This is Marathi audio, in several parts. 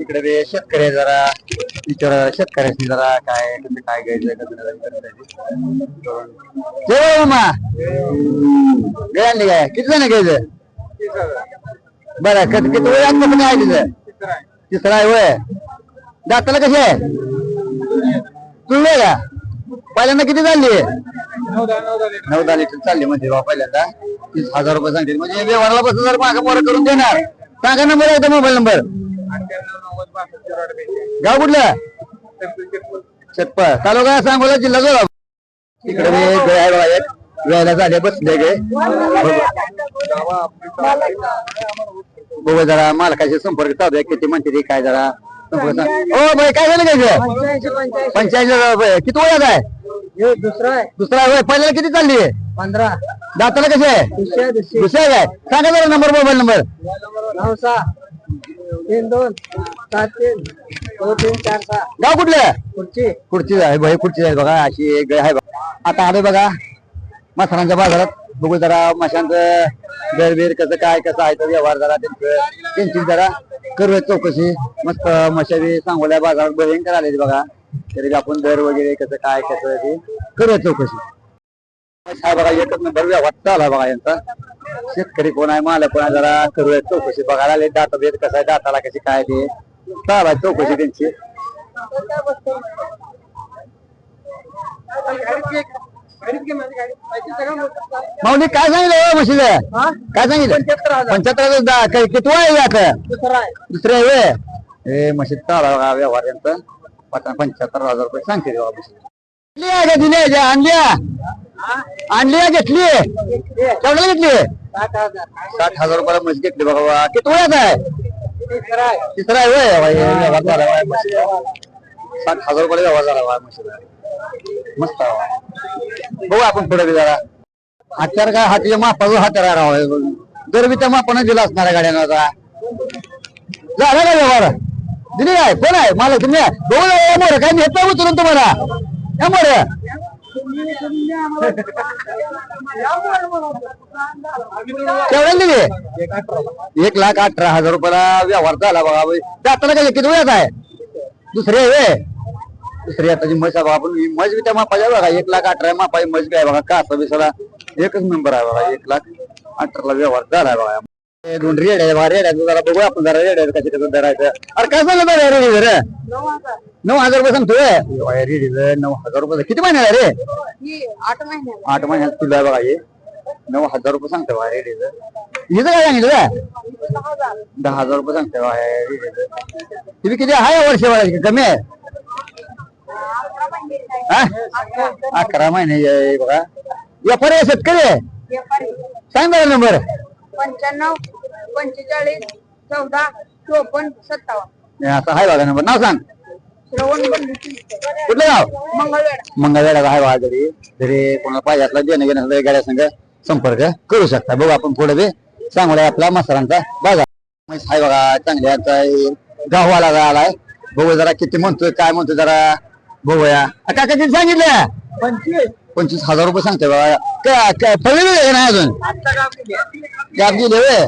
इकडे ते शेतकरी आहे जरा विचार शेतकऱ्याशी जरा काय कसं काय घ्यायचं कसं जय मामा? काय? किती जण घ्यायचं? बरं कसं किती वेळ आणलं पण आहे तिथं? तिसरा आहे वय दाताला कशी आहे? तुळले का? पहिल्यांदा किती चालली नऊ दहा लिटर चालली म्हणजे बा पहिल्यांदा. तीस हजार रुपये सांगतील. म्हणजे व्यवहाराला बसून जर मागं मोर करून देणार. सांगा नंबर आहे मोबाईल नंबर. गाव कुठलं? चटपळ तालुका सांगोला जिल्हा जोरा इकडे मी बघा एक. वेळेला झाले बसले गे. बघू जरा मालकाशी संपर्क चालू आहे किती म्हणते ते काय जरा संपर्क. ओ बाई काय झालं काय रुपये. किती वयात आहे? दुसरा आहे. दुसरा पहिल्याला किती चालली? आहे पंधरा. दाताला कसे आहे? दुसऱ्या काय? सांगा जरा नंबर मोबाईल नंबर. नऊ सहा. तीन दोन सात तीन दोन तीन चार सहा. गाव कुठलं? खुर्ची. आहे भाई खुर्ची आहे बघा अशी एक गाय आहे बघा. आता आलोय बघा मसालांच्या बाजारात. बघू जरा माशांचं दर बीर कसं काय कसं आहे तो व्यवहार जरा त्यांचं. त्यांची जरा करूया चौकशी. मस्त मशाबी सांगोल्या बाजारात भयंकर आलेली बघा. तरी आपण दर वगैरे कसं काय कसं ते करूया चौकशी. हा बघा एकच नंबर व्यवहार चालला बघा यांचा. शेतकरी कोण आहे मालक कोण आहे जरा करूया चौकशी. बघायला आले दाता भेट कसं आहे दाताला कशी काय ते. चालू आहे चौकशी त्यांची. माऊली काय सांगितलं म्हशीच काय सांगितलं? पंच्याहत्तर हजार किती आहे आता? दुसरं आहे हे म्हशीत चालू व्यवहार यांचा पंच्याहत्तर हजार रुपये सांगते देवा बाबा आणली आहे का दिली आणली आणली घेतली केवढ्याला घेतली साठ हजार. रुपयाला म्हशी घेतली बघा बा. किती वयात आहे? तिसरा आहे. आहे? बाई, व्यवहार झाला बाय म्हशीचा. साठ हजार रुपये व्यवहार झाला बाय म्हशीला मस्त आहे. बघू आपण पुढे जरा. हत्यार काय? हातीच्या मापाचं हत्यार राहावं जर बी त्या मापानं दिला असणार आहे गाड्यानं आता. झाला का व्यवहार? दिली काय कोण आहे? मला तुम्ही बघू मोर काय नेत उचलून तुम्हाला. या मोर. केवढ्या दिली? एक लाख अठरा हजार रुपयाला व्यवहार झाला बघा बाई. काय किती वेळात आहे? दुसरे आहे दुसरी आताची मज आहे बघा आपण मज बी त्या मापाच्या बघा. एक लाख अठरा मापाची मज बी आहे बघा कासा बिसाला एकच नंबर आहे बघा एक लाख अठराला व्यवहार झालाय बघा. दोन रेड आहे बघा रेड आहे जरा बघू आपण जरा रेड आहे कशी कसं धरायचं अरे काय सांगत आहे रेडी जरा नऊ हजार रुपये सांगतोय? रेडी नऊ हजार रुपये. किती महिने आहे रे? आठ महिन्याला आठ महिन्यात तुला बघा हे. नऊ हजार रुपये सांगतो बघा रेडीचं हिचं काय सांगितलं दहा हजार रुपये सांगते बघा हे रेडीचं तुम्ही किती आहे? वर्ष बघा कमी आहे? अकरा महिने बघा. व्यापारी शेतकरी आहे? सांग बघा नंबर. पंच्याण्णव. पंचेचाळीस चौदा चोपन्न सत्तावन्न. असं आहे बघा नंबर. नाव सांग. श्रवण कुठलं गाव? मंगळवेढा. मंगळवेढा आहे बघा जरी जरी कोणाला पाहिजे असला देणं घेणं असलं गाड्या संग संपर्क करू शकता. बघू आपण पुढे बी. चांगला आपला मसालांचा बाजार. म्हैस आहे बघा चांगल्या आता गाववाला आलाय बघू जरा किती म्हणतोय काय म्हणतोय जरा. बघूया. आ, काका किती सांगितलं? पंचवीस. पंचवीस हजार रुपये सांगते बघा. काय काय आहे का नाही अजून? गाव गॅप गेले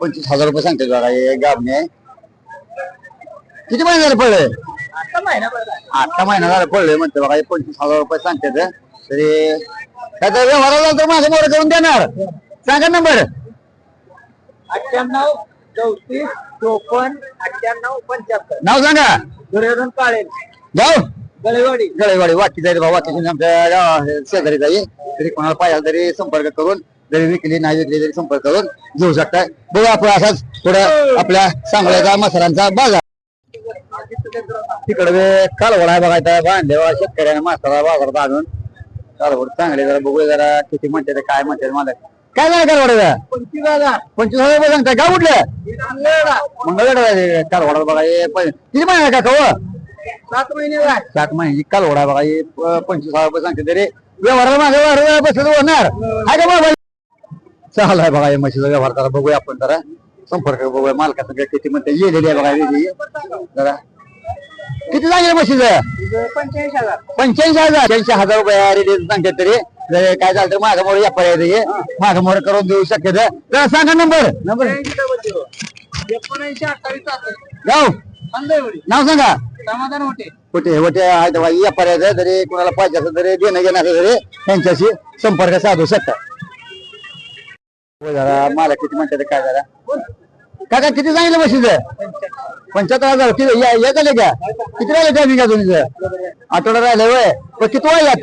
पंचवीस हजार रुपये सांगते बघा हे गाबने किती महिने झाले. पडले आत्ता महिना झाला पडले म्हणते बघा हे पंचवीस हजार रुपये सांगते. तरी त्याचा व्यवहार झाला तर माझं मोर करून देणार. सांगा नंबर. अठ्ठ्याण्णव चौतीस चोपन्न अठ्ठ्याण्णव पंच्याहत्तर. नाव सांगा. दुर्योधन काळे. जाऊ. गळेवाडी. गळेवाडी वाटी जाईल बाबा वाटी आमच्या शेजारी जाईल. तरी कोणाला पाहिजे तरी संपर्क करून जरी विकली नाही विकली तरी संपर्क करून घेऊ शकताय. बघू आपण असाच थोडं आपल्या सांगोल्याचा मसाल्यांचा बाजार. तिकडे कालवड आहे बघायचा बांधलेवा शेतकऱ्याने मासाला बाजारात आणून कालवड चांगले जरा बघू जरा किती म्हणते ते काय म्हणते मला काय झालं कालवड पंचवीस हजार पंचवीस हजार रुपये सांगताय. गाव कुठलं? मंगळवेढा कालवडा बघा. हे किती महिना का कव सात महिने सात महिन्याची कालवडा बघा. हे पंचवीस हजार रुपये सांगते तरी व्यवहाराला माझ्या व्यवहार बसलं होणार. आहे का मोबाईल चालू आहे बघा या म्हशीचा व्यवहार जरा बघूया आपण जरा. संपर्क बघूया मालकाचं काय किती म्हणते येलेली आहे बघा वेगळी. जरा. किती सांगितलं म्हशीचं पंच्याऐंशी हजार पंच्याऐंशी हजार. ऐंशी हजार रुपये रेडी सांगते तरी. जर काय झालं तर माझ्या मोड व्यापारी आहे हे माझ्या मोड करून देऊ शकते जरा सांगा नंबर नंबर एकोणऐंशी अठ्ठावीस गाव नाव सांगा. समाधान होते कुठे होते आहे? बा या पर्याय तरी कोणाला पाहिजे असेल तरी देणं घेणं असेल तरी त्यांच्याशी संपर्क साधू शकता. जरा मला किती म्हणतात काय जरा? काका किती सांगितलं म्हशीचं? पंच्याहत्तर हजार. किती या या झाले का? किती राहिले टायमिंग तुमचं? आठवडा राहिले वय पण किती वयात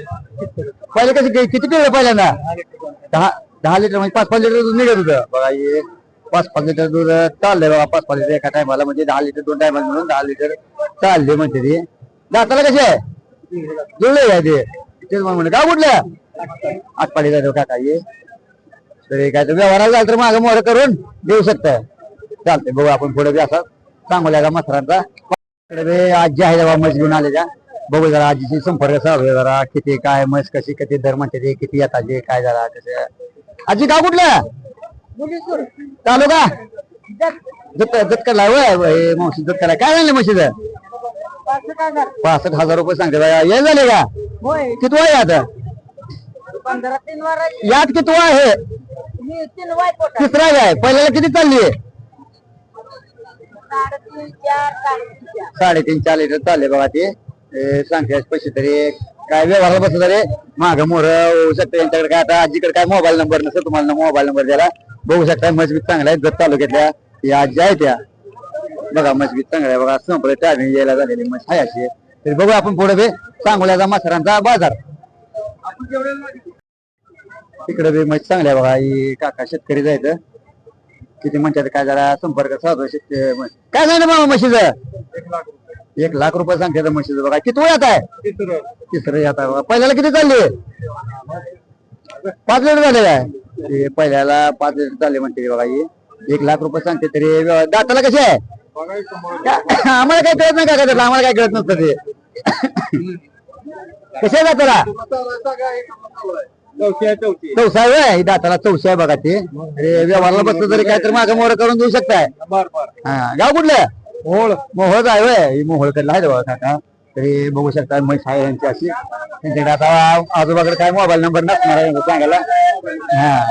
पहिले कसे किती पिळलं पहिल्यांदा? दहा दहा लिटर म्हणजे पाच पाच लिटर दूध निघत होतं. बघा हे पाच पाच लिटर दूध चाललंय बघा. पाच पाच लिटर एका टायमाला म्हणजे दहा लिटर दोन टायमाला म्हणून दहा लिटर चालले म्हणते ते. दाताला कसे आहे? जुळले काय ते? तेच म्हणून म्हणे का कुठलं? आठपाडी जातो काका ये तर हे काय तर व्यवहाराला झालं तर मागं मोर करून देऊ शकताय चालतंय बघू आपण पुढे बी असा सांगूया का मसरांचा इकडे आजी आहे जेव्हा म्हस घेऊन आलेल्या. बघू जरा आजीशी संपर्क साधूया जरा. किती काय म्हस कशी किती दर म्हणते ते किती येताचे काय जरा कसे आजी का कुठलं? तालुका? दत्त दत्तकरला वय हे मावशी दत्तकरला काय झालं म्हशीचं? पासष्ट हजार. रुपये सांगते हे झाले का? किती वय आता यात? किती वय आहे? वाय तिसरा आहे पहिल्याला किती चालली आहे? साडेतीन चार लिटर चालले बघा ते. सांगते पैसे तरी. काय व्यवहाराला बसलं तरी? माग मोर होऊ शकतं. यांच्याकडे काय आता आजीकडे काय मोबाईल नंबर नसतो तुम्हाला मोबाईल नंबर द्यायला. बघू शकता मजबूत चांगला आहे जत तालुक्यातल्या. या आजी आहे त्या. बघा मजबूत चांगला आहे बघा संपलं टायमिंग यायला झालेली मग आहे अशी. तरी बघू आपण पुढे सांगोल्याचा मसरांचा बाजार. तिकडे बी मग चांगल्या आहे बघा ही काका शेतकरी जायचं किती म्हणतात काय जरा संपर्क साधू शेतकरी काय झालं मामा म्हशीचं? एक लाख रुपये सांगते म्हशीचं बघा किती वयात आहे? तिसरं येत आहे बघा पहिल्याला किती चालली? पाच लिटर झाले काय? ते पहिल्याला पाच लिटर चालले म्हणते बघा ही एक लाख रुपये सांगते तरी व्यव- दाताला कसे आहे? का- आम्हाला काय कळत नाही काय आम्हाला काय कळत नसतं ते. कसे आहे दाताला? चौसा आहे? ही दाताला चौसा आहे बघा ते. अरे व्यवहारला बसलं तरी काय तर मागं मोर करून देऊ शकताय. हा गाव कुठलं? मोहोळ. मोहोळ आहे वय? मोहोळकडला आहे बघा काका. तरी बघू शकता म्हैस आहे यांची अशी. त्यांच्याकडे आता आजोबाकडे काय मोबाईल नंबर नसणार आहे सांगायला. हा.